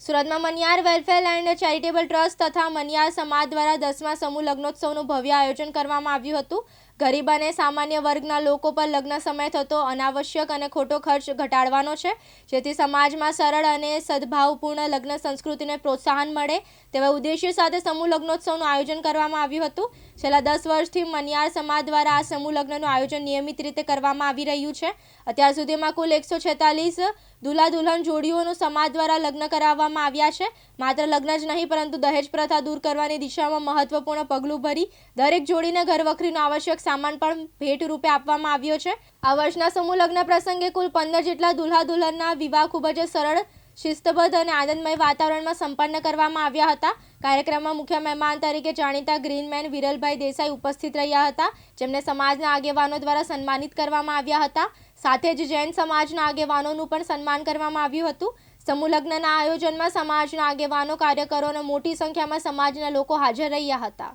સુરતમાં Maniyar welfare and charitable trust તથા મનિયાર સમાજ દ્વારા દસમા સમૂહ લગ્નોત્સવનું ભવ્ય આયોજન કરવામાં આવ્યું હતું. ગરીબ અને સામાન્ય વર્ગના લોકો પર લગ્ન સમય થતો અનાવશ્યક અને ખોટો ખર્ચ ઘટાડવાનો છે. જેથી સમાજમાં સરળ અને સદભાવપૂર્ણ લગ્ન સંસ્કૃતિને પ્રોત્સાહન મળે તેવા ઉદ્દેશ્ય સાથે સમૂહ લગ્નોત્સવનું આયોજન કરવામાં આવ્યું હતું. છેલ્લા દસ વર્ષથી મનિયાર સમાજ દ્વારા આ સમૂહ લગ્નનું આયોજન નિયમિત રીતે કરવામાં આવી રહ્યું છે. અત્યાર સુધીમાં કુલ એકસો છેતાલીસ દુલ્હા દુલ્હન જોડીઓનું સમાજ દ્વારા લગ્ન કરાવવામાં આવ્યા છે. માત્ર લગ્ન જ નહીં, પરંતુ દહેજ પ્રથા દૂર કરવાની દિશામાં મહત્વપૂર્ણ પગલું ભરી દરેક જોડીને ઘરવખરીનો આવશ્યક સામાન પણ ભેટ રૂપે આપવામાં આવ્યો છે. આ વર્ષના સમૂહ લગ્ન પ્રસંગે કુલ પંદર જેટલા દુલ્હા દુલ્હનના વિવાહ ખૂબ જ સરળ, શિસ્તબદ્ધ અને આનંદમય વાતાવરણમાં સંપન્ન કરવામાં આવ્યા હતા. કાર્યક્રમમાં મુખ્ય મહેમાન તરીકે જાણીતા ગ્રીનમેન વિરલભાઈ દેસાઈ ઉપસ્થિત રહ્યા હતા, જેમને સમાજના આગેવાનો દ્વારા સન્માનિત કરવામાં આવ્યા હતા. સાથે જ જૈન સમાજના આગેવાનોનું પણ સન્માન કરવામાં આવ્યું હતું. સમૂહ લગ્નના આયોજનમાં સમાજના આગેવાનો કાર્યકરો અને મોટી સંખ્યામાં સમાજના લોકો હાજર રહ્યા હતા.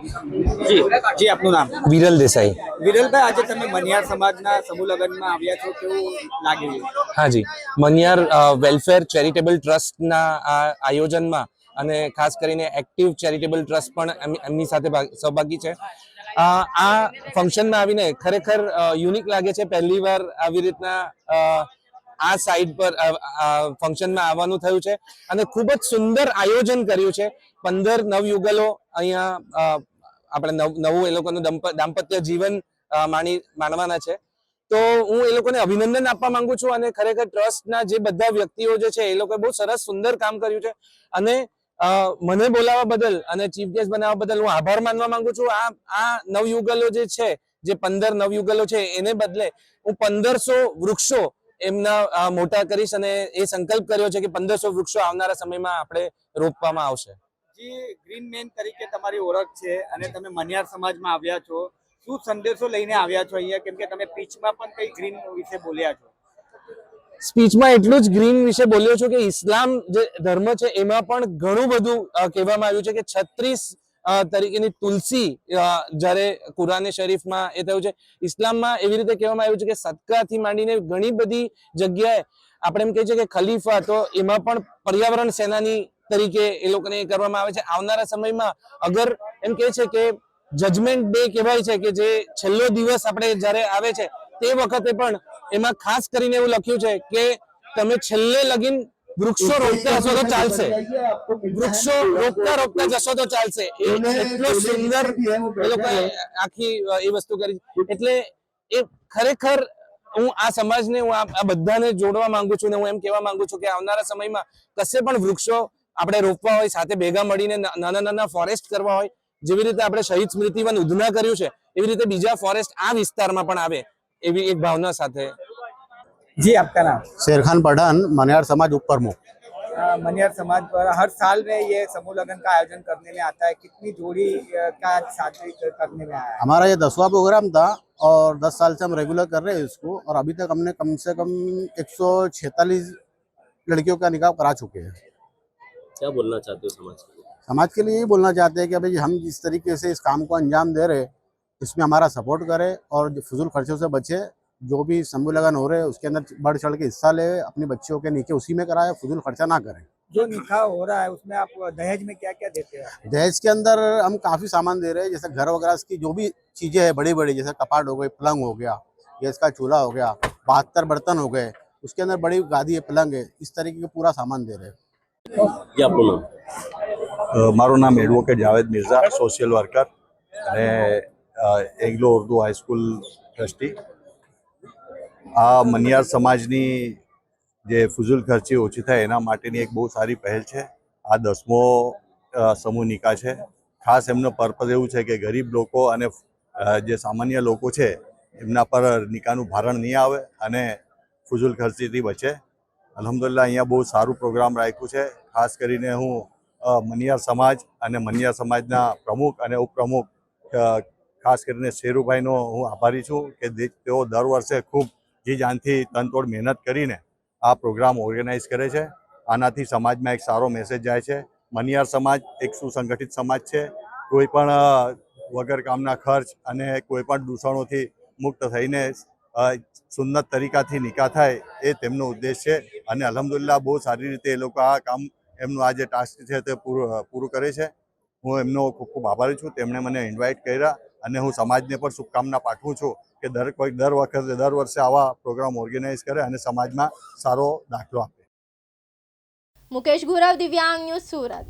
જી જી આપનું નામ? વિરલ દેસાઈ. વિરલભાઈ આજે તમે મનિયાર સમાજના સમૂહ લગ્નમાં આવ્યા છો કેવું લાગી હા હાજી મનિયાર વેલફેર ચેરિટેબલ ટ્રસ્ટના આ આયોજનમાં અને ખાસ કરીને એક્ટિવ ચેરિટેબલ ટ્રસ્ટ પણ એમ- એમની સાથે ભાગ- સહભાગી છે. આ ફંક્શનમાં આવીને ખરેખર યુનિક લાગે છે. પહેલી વાર આવી રીતના આ સાઈડ પર ફંક્શનમાં આવવાનું થયું છે. અને ખૂબ જ સુંદર આયોજન કર્યું છે. પંદર નવયુગલો અહીંયા આપણે નવ- એ લોકોનું દંપ- દાંપત્ય જીવન માણી માણવાના છે. તો હું એ લોકોને અભિનંદન આપવા માંગુ છું અને ખરેખર ટ્રસ્ટના જે બધા વ્યક્તિઓ જે છે એ લોકોએ બહુ સરસ સુંદર કામ કર્યું છે. અને મને બોલાવવા બદલ અને ચીફ ગેસ્ટ બનાવવા બદલ હું આભાર માનવા માંગુ છું. આ આ નવયુગલો જે છે, જે પંદર નવયુગલો છે, એને બદલે હું પંદરસો વૃક્ષો એમના મોટા કરીશ અને એ સંકલ્પ કર્યો છે કે પંદરસો વૃક્ષો આવનારા સમયમાં આપણે રોપવામાં આવશે. જી ગ્રીન મેન તરીકે તમારી ઓળખ છે અને તમે મનિયાર સમાજમાં આવ્યા છો, શું સંદેશો લઈને આવ્યા છો અહીંયા? કેમ કે તમે પીચમાં પણ કઈ ગ્રીન વિશે બોલ્યા છો. સ્પીચમાં એટલું જ ગ્રીન વિશે બોલ્યો છું કે ઇસ્લામ જે ધર્મ છે, એમાં પણ ઘણું બધું કહેવામાં આવ્યું છે કે છત્રીસ તરીકેની તુલસી જ્યારે કુરાને શરીફમાં એ થયું છે. ઇસ્લામમાં એવી રીતે કહેવામાં આવ્યું છે કે સદકાથી માંડીને ઘણી બધી જગ્યાએ આપણે એમ કહીએ છીએ કે ખલીફા, તો એમાં પણ પર્યાવરણ સેનાની તરીકે એ લોકોને કરવામાં આવે છે. આવનારા સમયમાં અગર એમ કહે છે કે જજમેન્ટ ડે કહેવાય છે કે જે છેલ્લો દિવસ આપણે જ્યારે આવે છે તે વખતે પણ એમાં ખાસ કરીને એવું લખ્યું છે કે તમે છેલ્લે લગીન વૃક્ષો રોપતા હશો તો ચાલશે. વૃક્ષો રોપતા રોપતા જશો તો ચાલશે. એટલો સુંદર એ લોકોએ આખી એ વસ્તુ કરી એટલે એ ખરેખર હું આ સમાજને હું આ આ બધાને જોડવા માંગુ છું ને હું એમ કહેવા માંગુ છું કે આવનારા સમયમાં કશે પણ વૃક્ષો આપણે રોપવા હોય સાથે ભેગા મળીને ના- નાના નાના ફોરેસ્ટ કરવા હોય જેવી રીતે આપણે શહીદ સ્મૃતિવન ઉધના કર્યું છે એવી રીતે બીજા ફોરેસ્ટ આ વિસ્તારમાં પણ આવે એવી એક ભાવના સાથે जी आपका नाम शेर खान पठान मनियार समाज उप प्रमुख अ, मनियार समाज द्वारा हर साल में ये समूह लगन का आयोजन करने में आता है कितनी जोड़ी अ, का शादी करने में आया है हमारा ये दसवां प्रोग्राम था और दस साल से हम रेगुलर कर रहे हैं इसको और अभी तक हमने कम से कम 146 लड़कियों का निकाह करा चुके हैं क्या बोलना चाहते हो समाज के लिए? समाज के लिए यही बोलना चाहते हैं कि भाई हम जिस तरीके से इस काम को अंजाम दे रहे हैं इसमें हमारा सपोर्ट करें और जो फजूल खर्चों से बचे जो भी समूह लगन हो रहे हैं उसके अंदर बढ़ चढ़ के हिस्सा ले अपने बच्चों के नीचे उसी में कराए फजूल खर्चा ना करें। जो निकाह हो रहा है उसमें आप दहेज में क्या क्या देते हैं? दहेज के अंदर हम काफ़ी सामान दे रहे हैं जैसे घर वगैरह की जो भी चीज़ें हैं बड़ी बड़ी जैसे कपाट हो गई पलंग हो गया गैस का चूल्हा हो गया बहत्तर बर्तन हो गए उसके अंदर बड़ी गादी है पलंग है इस तरीके का पूरा सामान दे रहे हैं। જે આપણું નામ? મારું નામ advocate Javed Mirza, social worker અને એગ્લો ઉર્દુ હાઈસ્કૂલ ટ્રસ્ટી. આ મનિયાર સમાજની જે ફુઝુલ ખર્ચી ઓછી થાય એના માટેની એક બહુ સારી પહેલ છે. આ દસમો સમૂહ નિકા છે. ખાસ એમનો પર્પઝ એવું છે કે ગરીબ લોકો અને જે સામાન્ય લોકો છે, એમના પર નિકાનું ભારણ નહીં આવે અને ફુઝુલ ખર્ચીથી બચે. અલહમદુલિલ્લાહ, અહીંયા બહુ સારું પ્રોગ્રામ રાખ્યું છે. ખાસ કરીને હું મનિયાર સમાજ અને મનિયાર સમાજના પ્રમુખ અને ઉપપ્રમુખ ખાસ કરીને શેરુભાઈનો હું આભારી છું કે તેઓ દર વર્ષે ખૂબ જી જાનથી તનતોડ મહેનત કરીને આ પ્રોગ્રામ ઓર્ગેનાઇઝ કરે છે. આનાથી સમાજમાં એક સારો મેસેજ જાય છે. મનિયાર સમાજ એક સુસંગઠિત સમાજ છે. કોઈ પણ વગર કામના ખર્ચ અને કોઈ પણ દૂષણોથી મુક્ત થઈને સુન્નત તરીકાથી નિકાહ થાય એ તેમનો ઉદ્દેશ છે. અને અલહમદુલિલ્લાહ બહુ સારી રીતે એ લોકો આ કામ એમનું આ જે ટાસ્ક છે તે પૂરું પૂરું કરે છે. હું એમનો ખૂબ ખૂબ આભારી છું. તેમણે મને ઇન્વાઇટ કર્યા અને હું સમાજને પણ શુભકામના પાઠવું છું કે દર કોઈ દર વખતે, દર વર્ષે આવા પ્રોગ્રામ ઓર્ગેનાઇઝ કરે અને સમાજમાં સારો દાખલો આપે. મુકેશ ગુરવ, દિવ્યાંગ ન્યૂઝ સુરત.